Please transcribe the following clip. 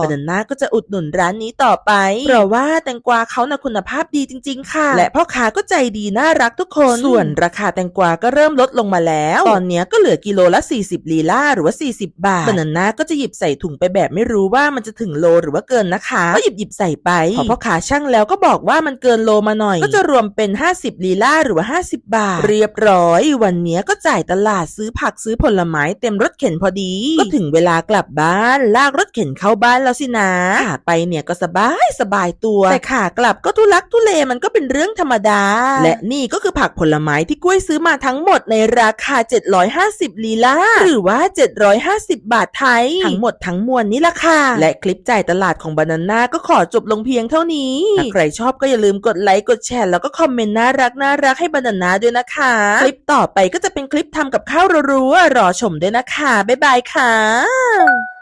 บานาน่าก็จะอุดหนุนร้านนี้ต่อไป เพราะว่าแตงกวาเขานะคุณภาพดีจริง ๆ ค่ะ และพ่อค้าก็ใจดีน่ารักทุกคน ส่วนราคาแตงกวาก็เริ่มลดลงมาแล้ว ตอนเนี้ยก็เหลือกิโลละ 40 ลีลาหรือว่า 40 บาทบานาน่าก็จะหยิบใส่ถุงไปแบบไม่รู้ว่ามันจะถึงโลหรือว่าเกินนะคะ ก็หยิบหยิบใส่ไปพอพ่อค้าช่างแล้วก็บอกว่ามันเกินโลมาหน่อย ก็จะรวมเป็น 50 ลีลาหรือว่า 50 บาท เรียบร้อย วันเนี้ยก็จ่ายตลาดซื้อผักซื้อผลไม้เต็มรถเข็นพอดี ก็ถึงเวลากลับบ้านลากรถเข็นเข้าบ้านแล้วสินะขาไปเนี่ยก็สบายสบายตัว แต่ขากลับก็ทุลักทุเลมันก็เป็นเรื่องธรรมดา และนี่ก็คือผักผลไม้ที่กล้วยซื้อมาทั้งหมดในราคา 750 ลีลาหรือว่า 750 บาทไทย ทั้งหมดทั้งมวลนี้ละค่ะ และคลิปจ่ายตลาดของบานาน่าก็ขอจบลงเพียงเท่านี้ ถ้าใครชอบก็อย่าลืมกดไลค์กดแชร์แล้วก็คอมเมนต์น่ารักน่ารักให้บานาน่าด้วยนะคะ คลิปต่อไปก็จะเป็นคลิปทำกับข้าวรัวๆรอชมด้วยนะคะ บ๊ายบายค่ะ